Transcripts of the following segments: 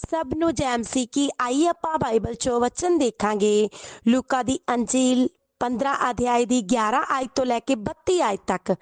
ਸਭ ਨੂੰ ਜੈਮ ਸੀ ਕਿ ਆਈ ਆਪਾਂ ਬਾਈਬਲ ਚੋਂ ਵਚਨ ਦੇਖਾਂਗੇ। ਲੂਕਾ ਦੀ ਅੰਜੀਲ 15 ਅਧਿਆਇ ਦੀ 11 ਆਇਤ ਤੋਂ ਲੈ ਕੇ 32 ਆਇਤ ਤੱਕ।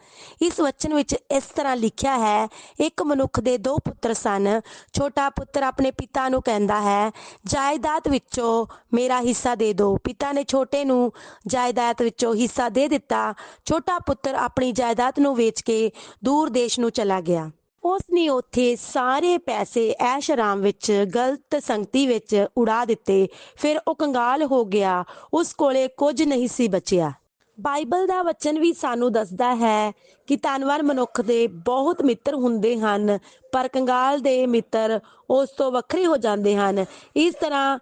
ਇਸ ਵਚਨ ਵਿੱਚ ਇਸ ਤਰ੍ਹਾਂ ਲਿਖਿਆ ਹੈ, ਇੱਕ ਮਨੁੱਖ ਦੇ ਦੋ ਪੁੱਤਰ ਸਨ। ਛੋਟਾ ਪੁੱਤਰ ਆਪਣੇ ਪਿਤਾ ਨੂੰ ਕਹਿੰਦਾ ਹੈ, ਜਾਇਦਾਦ ਵਿੱਚੋਂ ਮੇਰਾ ਹਿੱਸਾ ਦੇ ਦਿਓ ਪਿਤਾ ਨੇ ਛੋਟੇ ਨੂੰ ਜਾਇਦਾਦ ਵਿੱਚੋਂ ਹਿੱਸਾ ਦੇ ਦਿੱਤਾ। ਛੋਟਾ ਪੁੱਤਰ ਆਪਣੀ ਜਾਇਦਾਦ ਨੂੰ ਵੇਚ ਕੇ ਦੂਰ ਦੇਸ਼ ਨੂੰ ਚਲਾ ਗਿਆ। ਉਸ ਨੇ ਉੱਥੇ ਸਾਰੇ ਪੈਸੇ ਐਸ਼ ਆਰਾਮ ਵਿੱਚ ਗਲਤ ਸੰਗਤੀ ਵਿੱਚ ਉਡਾ ਦਿੱਤੇ। ਫਿਰ ਉਹ ਕੰਗਾਲ ਹੋ ਗਿਆ। ਉਸ ਕੋਲੇ ਕੁਝ ਨਹੀਂ ਸੀ ਬਚਿਆ। ਬਾਈਬਲ ਦਾ ਵਚਨ ਵੀ ਸਾਨੂੰ ਦੱਸਦਾ ਹੈ ਕਿ ਧੰਨਵਾਨ ਮਨੁੱਖ ਦੇ ਬਹੁਤ ਮਿੱਤਰ ਹੁੰਦੇ ਹਨ, ਪਰ ਕੰਗਾਲ ਦੇ ਮਿੱਤਰ ਉਸ ਤੋਂ ਵੱਖਰੇ ਹੋ ਜਾਂਦੇ ਹਨ। ਇਸ ਤਰ੍ਹਾਂ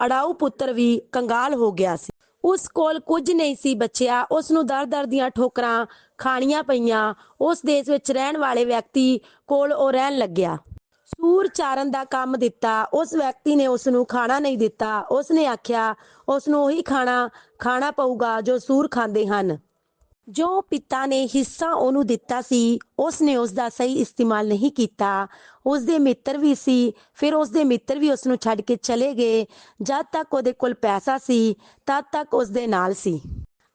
ਅੜਾਊ ਪੁੱਤਰ ਵੀ ਕੰਗਾਲ ਹੋ ਗਿਆ ਸੀ। ਉਸ ਕੋਲ ਕੁਝ ਨਹੀਂ ਸੀ ਬਚਿਆ। ਉਸ ਨੂੰ ਦਰ-ਦਰ ਦੀਆਂ ਠੋਕਰਾਂ ਖਾਣੀਆਂ ਪਈਆਂ। ਉਸ ਦੇਸ਼ ਵਿੱਚ ਰਹਿਣ ਵਾਲੇ ਵਿਅਕਤੀ ਕੋਲ ਉਹ ਰਹਿਣ ਲੱਗਿਆ। ਸੂਰ ਚਾਰਨ ਦਾ ਕੰਮ ਦਿੱਤਾ। ਉਸ ਵਿਅਕਤੀ ਨੇ ਉਸ ਨੂੰ ਖਾਣਾ ਨਹੀਂ ਦਿੱਤਾ। ਉਸ ਨੇ ਆਖਿਆ, ਉਸ ਨੂੰ ਉਹੀ ਖਾਣਾ ਖਾਣਾ ਪਊਗਾ ਜੋ ਸੂਰ ਖਾਂਦੇ ਹਨ। ਜੋ ਪਿਤਾ ਨੇ ਹਿੱਸਾ ਉਹਨੂੰ ਦਿੱਤਾ ਸੀ ਉਸ ਨੇ ਉਸ ਦਾ ਸਹੀ ਇਸਤੇਮਾਲ ਨਹੀਂ ਕੀਤਾ। ਉਸ ਦੇ ਮਿੱਤਰ ਵੀ ਸੀ, ਫਿਰ ਉਸ ਦੇ ਮਿੱਤਰ ਵੀ ਉਸ ਨੂੰ ਛੱਡ ਕੇ ਚਲੇ ਗਏ। ਜਦ ਤੱਕ ਉਹਦੇ ਕੋਲ ਪੈਸਾ ਸੀ, ਤਦ ਤੱਕ ਉਸ ਦੇ ਨਾਲ ਸੀ।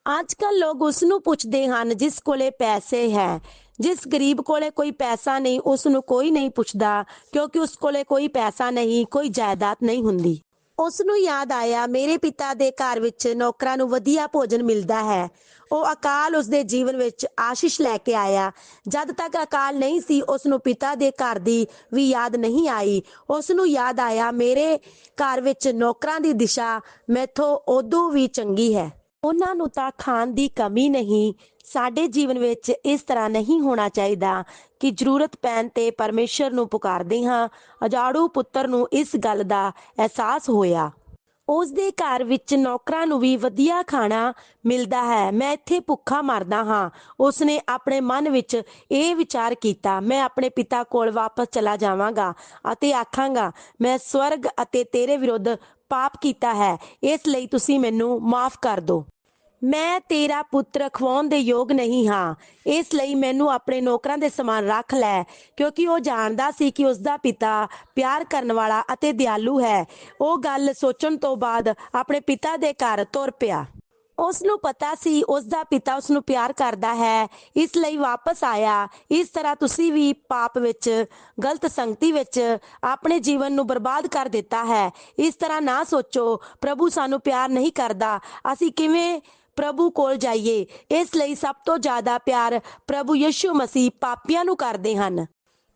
ਅੱਜ ਕੱਲ ਲੋਕ ਉਸ ਨੂੰ ਪੁੱਛਦੇ ਹਨ, ਜਿਸ ਕੋਲੇ ਪੈਸੇ ਹੈ, ਜਿਸ ਗਰੀਬ ਕੋਲੇ ਕੋਈ ਪੈਸਾ ਨਹੀਂ ਉਸ ਨੂੰ ਕੋਈ ਨਹੀਂ ਪੁੱਛਦਾ, ਕਿਉਂਕਿ ਉਸ ਕੋਲੇ ਕੋਈ ਪੈਸਾ ਨਹੀਂ, ਕੋਈ ਜਾਇਦਾਦ ਨਹੀਂ ਹੁੰਦੀ। ਉਸ ਨੂੰ ਯਾਦ ਆਇਆ, ਮੇਰੇ ਪਿਤਾ ਦੇ ਘਰ ਵਿੱਚ ਨੌਕਰਾਂ ਨੂੰ ਵਧੀਆ ਭੋਜਨ ਮਿਲਦਾ ਹੈ। ਉਹ ਅਕਾਲ ਉਸ ਦੇ ਜੀਵਨ ਵਿੱਚ ਆਸ਼ੀਸ਼ ਲੈ ਕੇ ਆਇਆ। ਜਦ ਤੱਕ ਅਕਾਲ ਨਹੀਂ ਸੀ ਉਸ ਨੂੰ ਪਿਤਾ ਦੇ ਘਰ ਦੀ ਵੀ ਯਾਦ ਨਹੀਂ ਆਈ। ਉਸ ਨੂੰ ਯਾਦ ਆਇਆ, ਮੇਰੇ ਘਰ ਵਿੱਚ ਨੌਕਰਾਂ ਦੀ ਦਿਸ਼ਾ ਮੈਥੋਂ ਉਦੋਂ ਵੀ ਚੰਗੀ ਹੈ। ਉਹਨਾਂ ਨੂੰ ਤਾਂ ਖਾਣ ਦੀ ਕਮੀ ਨਹੀਂ ਸਾਡੇ ਜੀਵਨ ਵਿੱਚ ਇਸ ਤਰ੍ਹਾਂ ਨਹੀਂ ਹੋਣਾ ਚਾਹੀਦਾ ਕਿ ਜ਼ਰੂਰਤ ਪੈਣ ਤੇ ਪਰਮੇਸ਼ਰ ਨੂੰ ਪੁਕਾਰਦੇ ਹਾਂ, ਅਜਾੜੂ ਪੁੱਤਰ ਨੂੰ ਇਸ ਗੱਲ ਦਾ ਅਹਿਸਾਸ ਹੋਇਆ। ਉਸ ਦੇ ਘਰ ਵਿੱਚ ਨੌਕਰਾਂ ਨੂੰ ਵੀ ਵਧੀਆ ਖਾਣਾ ਮਿਲਦਾ ਹੈ। ਮੈਂ ਇੱਥੇ ਭੁੱਖਾ ਮਰਦਾ ਹਾਂ। ਉਸ ਨੇ ਆਪਣੇ ਮਨ ਵਿੱਚ ਇਹ ਵਿਚਾਰ ਕੀਤਾ, ਮੈਂ ਆਪਣੇ ਪਿਤਾ ਕੋਲ ਵਾਪਸ ਚਲਾ ਜਾਵਾਂਗਾ ਅਤੇ ਆਖਾਂਗਾ, ਮੈਂ ਸਵਰਗ ਅਤੇ ਤੇਰੇ ਵਿਰੁੱਧ ਪਾਪ ਕੀਤਾ ਹੈ। ਇਸ ਲਈ ਤੁਸੀਂ ਮੈਨੂੰ ਮਾਫ ਕਰ ਦਿਓ। ਮੈਂ ਤੇਰਾ ਪੁੱਤਰ ਖਵਾਉਣ ਦੇ ਯੋਗ ਨਹੀਂ ਹਾਂ। ਇਸ ਲਈ ਮੈਨੂੰ ਆਪਣੇ ਨੌਕਰਾਂ ਦੇ ਸਮਾਨ ਰੱਖ ਲੈ, ਕਿਉਂਕਿ ਉਹ ਜਾਣਦਾ ਸੀ ਕਿ ਉਸ ਦਾ ਪਿਤਾ ਪਿਆਰ ਕਰਨ ਵਾਲਾ ਅਤੇ ਦਿਆਲੂ ਹੈ। ਉਹ ਗੱਲ ਸੋਚਣ ਤੋਂ ਬਾਅਦ ਆਪਣੇ ਪਿਤਾ ਦੇ ਘਰ ਤੁਰ ਪਿਆ। ਉਸ ਨੂੰ ਪਤਾ ਸੀ ਉਸ ਦਾ ਪਿਤਾ ਉਸ ਨੂੰ ਪਿਆਰ ਕਰਦਾ ਹੈ, ਇਸ ਲਈ ਵਾਪਸ ਆਇਆ। ਇਸ ਤਰ੍ਹਾਂ ਤੁਸੀਂ ਵੀ ਪਾਪ ਵਿੱਚ, ਗਲਤ ਸੰਗਤੀ ਵਿੱਚ ਆਪਣੇ ਜੀਵਨ ਨੂੰ ਬਰਬਾਦ ਕਰ ਦਿੱਤਾ ਹੈ। ਇਸ ਤਰ੍ਹਾਂ ਨਾ ਸੋਚੋ, ਪ੍ਰਭੂ ਸਾਨੂੰ ਪਿਆਰ ਨਹੀਂ ਕਰਦਾ। ਅਸੀਂ ਕਿਵੇਂ ਪ੍ਰਭੂ ਕੋਲ ਜਾਈਏ। ਇਸ ਲਈ ਸਭ ਤੋਂ ਜ਼ਿਆਦਾ ਪਿਆਰ ਪ੍ਰਭੂ ਯਿਸੂ ਮਸੀਹ ਪਾਪੀਆਂ ਨੂੰ ਕਰਦੇ ਹਨ।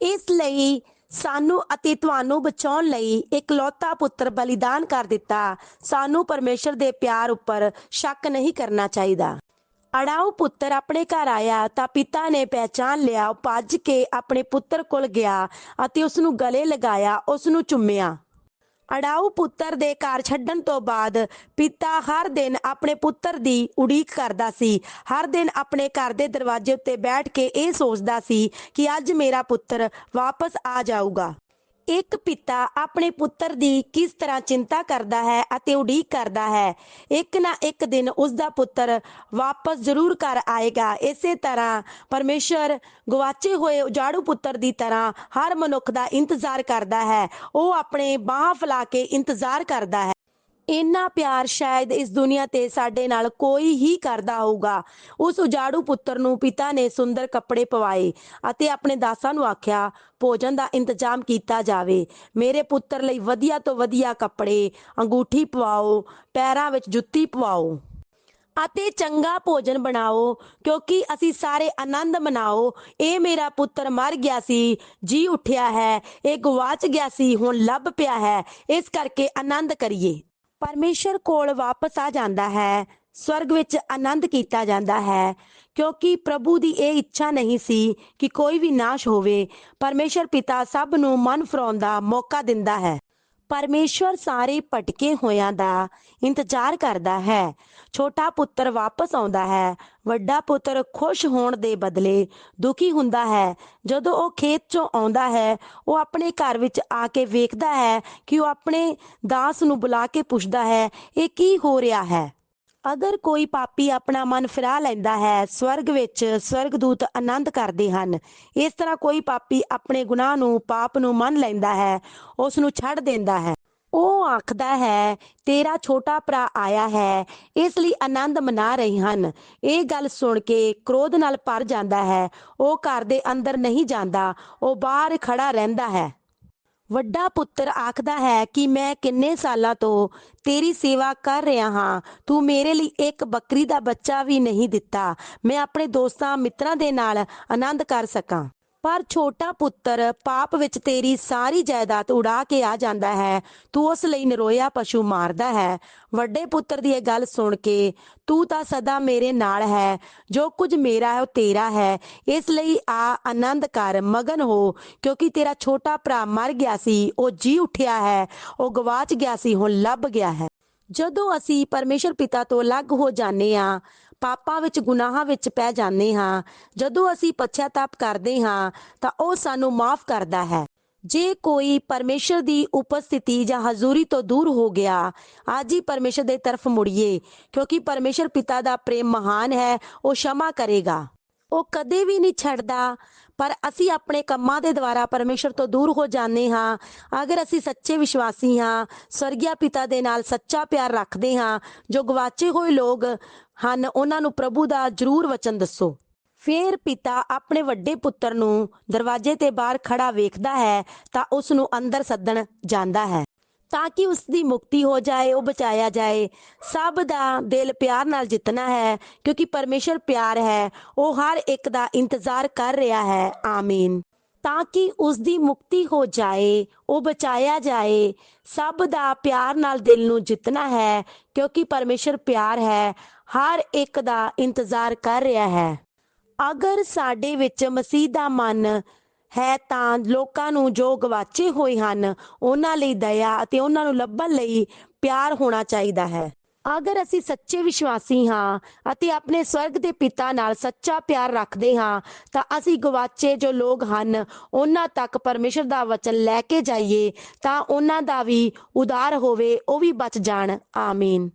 ਇਸ ਲਈ ਸਾਨੂੰ ਅਤੇ ਤੁਹਾਨੂੰ ਬਚਾਉਣ ਲਈ ਇਕਲੌਤਾ ਪੁੱਤਰ ਬਲੀਦਾਨ ਕਰ ਦਿੱਤਾ। ਸਾਨੂੰ ਪਰਮੇਸ਼ਰ ਦੇ ਪਿਆਰ ਉੱਪਰ ਸ਼ੱਕ ਨਹੀਂ ਕਰਨਾ ਚਾਹੀਦਾ। ਅੜਾਉ ਪੁੱਤਰ ਆਪਣੇ ਘਰ ਆਇਆ ਤਾਂ ਪਿਤਾ ਨੇ ਪਹਿਚਾਨ ਲਿਆ ਭੱਜ ਕੇ ਆਪਣੇ ਪੁੱਤਰ ਕੋਲ ਗਿਆ ਅਤੇ ਉਸ ਨੂੰ ਗਲੇ ਲਗਾਇਆ ਉਸ ਨੂੰ ਚੁੰਮਿਆ। ਅਡਾਊ ਪੁੱਤਰ ਦੇ ਘਰ ਛੱਡਣ ਤੋਂ ਬਾਅਦ ਪਿਤਾ ਹਰ ਦਿਨ ਆਪਣੇ ਪੁੱਤਰ ਦੀ ਉਡੀਕ ਕਰਦਾ ਸੀ। ਹਰ ਦਿਨ ਆਪਣੇ ਘਰ ਦੇ ਦਰਵਾਜ਼ੇ ਉੱਤੇ ਬੈਠ ਕੇ ਇਹ ਸੋਚਦਾ ਸੀ ਕਿ ਅੱਜ ਮੇਰਾ ਪੁੱਤਰ ਵਾਪਸ ਆ ਜਾਊਗਾ। ਇੱਕ ਪਿਤਾ ਆਪਣੇ ਪੁੱਤਰ ਦੀ ਕਿਸ ਤਰ੍ਹਾਂ ਚਿੰਤਾ ਕਰਦਾ ਹੈ ਅਤੇ ਉਡੀਕ ਕਰਦਾ ਹੈ? ਇੱਕ ਨਾ ਇੱਕ ਦਿਨ ਉਸ ਦਾ ਪੁੱਤਰ ਵਾਪਸ ਜ਼ਰੂਰ ਘਰ ਆਏਗਾ। ਇਸੇ ਤਰ੍ਹਾਂ ਪਰਮੇਸ਼ਰ ਗਵਾਚੇ ਹੋਏ ਉਜਾੜੂ ਪੁੱਤਰ ਦੀ ਤਰ੍ਹਾਂ ਹਰ ਮਨੁੱਖ ਦਾ ਇੰਤਜ਼ਾਰ ਕਰਦਾ ਹੈ। ਉਹ ਆਪਣੇ ਬਾਹਾਂ ਫੈਲਾ ਕੇ ਇੰਤਜ਼ਾਰ ਕਰਦਾ ਹੈ। ਇੰਨਾ ਪਿਆਰ ਸ਼ਾਇਦ ਇਸ ਦੁਨੀਆ ਤੇ ਸਾਡੇ ਨਾਲ ਕੋਈ ਹੀ ਕਰਦਾ ਹੋਊਗਾ। ਉਸ ਉਜਾੜੂ ਪੁੱਤਰ ਨੂੰ ਪਿਤਾ ਨੇ ਸੁੰਦਰ ਕੱਪੜੇ ਪਵਾਏ ਅਤੇ ਆਪਣੇ ਦਾਸਾਂ ਨੂੰ ਆਖਿਆ, ਭੋਜਨ ਦਾ ਇੰਤਜ਼ਾਮ ਕੀਤਾ ਜਾਵੇ। ਮੇਰੇ ਪੁੱਤਰ ਲਈ ਵਧੀਆ ਤੋਂ ਵਧੀਆ ਕੱਪੜੇ, ਅੰਗੂਠੀ ਪਵਾਓ, ਪੈਰਾਂ ਵਿੱਚ ਜੁੱਤੀ ਪਵਾਓ ਅਤੇ ਚੰਗਾ ਭੋਜਨ ਬਣਾਓ, ਕਿਉਂਕਿ ਅਸੀਂ ਸਾਰੇ ਆਨੰਦ ਮਨਾਓ। ਇਹ ਮੇਰਾ ਪੁੱਤਰ ਮਰ ਗਿਆ ਸੀ, ਜੀ ਉੱਠਿਆ ਹੈ, ਇਹ ਗਵਾਚ ਗਿਆ ਸੀ, ਹੁਣ ਲੱਭ ਪਿਆ ਹੈ। ਇਸ ਕਰਕੇ ਆਨੰਦ ਕਰੀਏ। ਪਰਮੇਸ਼ਰ ਕੋਲ ਵਾਪਸ ਆ ਜਾਂਦਾ ਹੈ, ਸਵਰਗ ਵਿੱਚ ਆਨੰਦ ਕੀਤਾ ਜਾਂਦਾ ਹੈ, ਕਿਉਂਕਿ ਪ੍ਰਭੂ ਦੀ ਇਹ ਇੱਛਾ ਨਹੀਂ ਸੀ ਕਿ ਕੋਈ ਵੀ ਨਾਸ਼ ਹੋਵੇ। ਪਰਮੇਸ਼ਰ ਪਿਤਾ ਸਭ ਨੂੰ ਮਨ ਫਰਾਉਣ ਦਾ ਮੌਕਾ ਦਿੰਦਾ ਹੈ। ਪਰਮੇਸ਼ਵਰ ਸਾਰੇ ਭਟਕੇ ਹੋਇਆਂ ਦਾ ਇੰਤਜ਼ਾਰ ਕਰਦਾ ਹੈ। ਛੋਟਾ ਪੁੱਤਰ ਵਾਪਸ ਆਉਂਦਾ ਹੈ। ਵੱਡਾ ਪੁੱਤਰ ਖੁਸ਼ ਹੋਣ ਦੇ ਬਦਲੇ ਦੁਖੀ ਹੁੰਦਾ ਹੈ। ਜਦੋਂ ਉਹ ਖੇਤ ਚੋਂ ਆਉਂਦਾ ਹੈ, ਉਹ ਆਪਣੇ ਘਰ ਵਿੱਚ ਆ ਕੇ ਵੇਖਦਾ ਹੈ ਕਿ ਉਹ ਆਪਣੇ ਦਾਸ ਨੂੰ ਬੁਲਾ ਕੇ ਪੁੱਛਦਾ ਹੈ, ਇਹ ਕੀ ਹੋ ਰਿਹਾ ਹੈ? ਅਗਰ ਕੋਈ ਪਾਪੀ ਆਪਣਾ ਮਨ ਫਿਰਾ ਲੈਂਦਾ ਹੈ, ਸਵਰਗ ਵਿੱਚ ਸਵਰਗਦੂਤ ਆਨੰਦ ਕਰਦੇ ਹਨ। ਇਸ ਤਰ੍ਹਾਂ ਕੋਈ ਪਾਪੀ ਆਪਣੇ ਗੁਨਾਹ ਨੂੰ, ਪਾਪ ਨੂੰ ਮੰਨ ਲੈਂਦਾ ਹੈ ਉਸ ਨੂੰ ਛੱਡ ਦਿੰਦਾ ਹੈ। ਉਹ ਆਖਦਾ ਹੈ, ਤੇਰਾ ਛੋਟਾ ਭਰਾ ਆਇਆ ਹੈ, ਇਸ ਲਈ ਆਨੰਦ ਮਨਾ ਰਹੇ ਹਨ। ਇਹ ਗੱਲ ਸੁਣ ਕੇ ਕ੍ਰੋਧ ਨਾਲ ਭਰ ਜਾਂਦਾ ਹੈ। ਉਹ ਘਰ ਦੇ ਅੰਦਰ ਨਹੀਂ ਜਾਂਦਾ, ਉਹ ਬਾਹਰ ਖੜਾ ਰਹਿੰਦਾ ਹੈ। ਵੱਡਾ ਪੁੱਤਰ ਆਖਦਾ ਹੈ ਕਿ ਮੈਂ ਕਿੰਨੇ ਸਾਲਾਂ ਤੋਂ ਤੇਰੀ ਸੇਵਾ ਕਰ ਰਿਹਾ ਹਾਂ। ਤੂੰ ਮੇਰੇ ਲਈ ਇੱਕ ਬੱਕਰੀ ਦਾ ਬੱਚਾ ਵੀ ਨਹੀਂ ਦਿੱਤਾ। ਮੈਂ ਆਪਣੇ ਦੋਸਤਾਂ ਮਿੱਤਰਾਂ ਦੇ ਨਾਲ ਆਨੰਦ ਕਰ ਸਕਾਂ। ਪਰ ਛੋਟਾ ਪੁੱਤਰ ਪਾਪ ਵਿੱਚ ਤੇਰੀ ਸਾਰੀ ਜਾਇਦਾਦ ਉਡਾ ਕੇ ਆ ਜਾਂਦਾ ਹੈ। ਤੂੰ ਉਸ ਲਈ ਨਿਰੋਇਆ ਪਸ਼ੂ ਮਾਰਦਾ ਹੈ। ਵੱਡੇ ਪੁੱਤਰ ਦੀ ਇਹ ਗੱਲ ਸੁਣ ਕੇ ਤੂੰ ਤਾਂ ਸਦਾ ਮੇਰੇ ਨਾਲ ਹੈ। ਜੋ ਕੁਝ ਮੇਰਾ ਹੈ, ਉਹ ਤੇਰਾ ਹੈ। ਇਸ ਲਈ ਆ ਆਨੰਦ ਕਰ, ਮਗਨ ਹੋ, ਕਿਉਂਕਿ ਤੇਰਾ ਛੋਟਾ ਭਰਾ ਮਰ ਗਿਆ ਸੀ, ਉਹ ਜੀ ਉੱਠਿਆ ਹੈ, ਉਹ ਗਵਾਚ ਗਿਆ ਸੀ, ਹੁਣ ਲੱਭ ਗਿਆ ਹੈ। ਜਦੋਂ ਅਸੀਂ ਪਰਮੇਸ਼ਰ ਪਿਤਾ ਤੋਂ ਅਲੱਗ ਹੋ ਜਾਂਦੇ ਹਾਂ ਪਾਪਾਂ ਵਿੱਚ, ਗੁਨਾਹਾਂ ਵਿੱਚ ਪੈ ਜਾਂਦੇ ਹਾਂ। ਜਦੋਂ ਅਸੀਂ ਪਛਤਾਪ ਕਰਦੇ ਹਾਂ, ਤਾਂ ਉਹ ਸਾਨੂੰ ਮਾਫ ਕਰਦਾ ਹੈ। ਜੇ ਕੋਈ ਪਰਮੇਸ਼ਰ ਦੀ ਉਪਸਥਿਤੀ ਜਾਂ ਹਜ਼ੂਰੀ ਤੋਂ ਦੂਰ ਹੋ ਗਿਆ, ਅੱਜ ਹੀ ਪਰਮੇਸ਼ਰ ਦੇ ਤਰਫ ਮੁੜੀਏ, ਕਿਉਂਕਿ ਪਰਮੇਸ਼ਰ ਪਿਤਾ ਦਾ ਪ੍ਰੇਮ ਮਹਾਨ ਹੈ, ਉਹ ਸ਼ਮਾ ਕਰੇਗਾ। ਉਹ ਕਦੇ ਵੀ ਨਹੀਂ ਛੱਡਦਾ। ਪਰ ਅਸੀਂ ਆਪਣੇ ਕੰਮਾਂ ਦੇ ਦੁਆਰਾ ਪਰਮੇਸ਼ਰ ਤੋਂ ਦੂਰ ਹੋ ਜਾਂਦੇ ਹਾਂ। ਅਗਰ ਅਸੀਂ ਸੱਚੇ ਵਿਸ਼ਵਾਸੀ ਹਾਂ, ਸਵਰਗੀਆ ਪਿਤਾ ਦੇ ਨਾਲ ਸੱਚਾ ਪਿਆਰ ਰੱਖਦੇ ਹਾਂ, ਜੋ ਗਵਾਚੇ ਹੋਏ ਲੋਕ ਹਨ, ਉਹਨਾਂ ਨੂੰ ਪ੍ਰਭੂ ਦਾ ਜ਼ਰੂਰ ਵਚਨ ਦੱਸੋ। ਫੇਰ ਪਿਤਾ ਆਪਣੇ ਵੱਡੇ ਪੁੱਤਰ ਨੂੰ ਦਰਵਾਜ਼ੇ ਤੇ ਬਾਹਰ ਖੜਾ ਵੇਖਦਾ ਹੈ, ਤਾਂ ਉਸ ਨੂੰ ਅੰਦਰ ਸੱਦਣ ਜਾਂਦਾ ਹੈ। ਤਾਂ ਕਿ ਉਸ ਦੀ ਮੁਕਤੀ ਹੋ ਜਾਏ, ਉਹ ਬਚਾਇਆ ਜਾਏ। ਸਭ ਦਾ ਦਿਲ ਪਿਆਰ ਨਾਲ ਜਿੱਤਣਾ ਹੈ, ਕਿਉਂਕਿ ਪਰਮੇਸ਼ਰ ਪਿਆਰ ਹੈ। ਉਹ ਹਰ ਇੱਕ ਦਾ ਇੰਤਜ਼ਾਰ ਕਰ ਰਿਹਾ ਹੈ। ਆਮੀਨ। ਤਾਂ ਕਿ ਉਸ ਦੀ ਮੁਕਤੀ ਹੋ ਜਾਏ, ਉਹ ਬਚਾਇਆ ਜਾਏ, ਸਭ ਦਾ ਪਿਆਰ ਨਾਲ ਦਿਲ ਨੂੰ ਜਿੱਤਣਾ ਹੈ, ਕਿਉਂਕਿ ਪਰਮੇਸ਼ਰ ਪਿਆਰ ਹੈ, ਹਰ ਇੱਕ ਦਾ ਇੰਤਜ਼ਾਰ ਕਰ ਰਿਹਾ ਹੈ। ਅਗਰ ਸਾਡੇ ਵਿੱਚ ਮਸੀਹ ਦਾ ਮਨ ਹੈ ਤਾਂ ਲੋਕਾਂ ਨੂੰ ਜੋ ਗਵਾਚੇ ਹੋਏ ਹਨ, ਉਹਨਾਂ ਲਈ ਦਇਆ ਅਤੇ ਉਹਨਾਂ ਨੂੰ ਲੱਭਣ ਲਈ ਪਿਆਰ ਹੋਣਾ ਚਾਹੀਦਾ ਹੈ। ਅਗਰ ਅਸੀਂ ਸੱਚੇ ਵਿਸ਼ਵਾਸੀ ਹਾਂ ਅਤੇ ਆਪਣੇ ਸਵਰਗ ਦੇ ਪਿਤਾ ਨਾਲ ਸੱਚਾ ਪਿਆਰ ਰੱਖਦੇ ਹਾਂ, ਤਾਂ ਅਸੀਂ ਗਵਾਚੇ ਜੋ ਲੋਕ ਹਨ, ਉਹਨਾਂ ਤੱਕ ਪਰਮੇਸ਼ਰ ਦਾ ਵਚਨ ਲੈ ਕੇ ਜਾਈਏ, ਤਾਂ ਉਹਨਾਂ ਦਾ ਵੀ ਉਦਾਰ ਹੋਵੇ, ਉਹ ਵੀ ਬਚ ਜਾਣ। ਆਮੀਨ।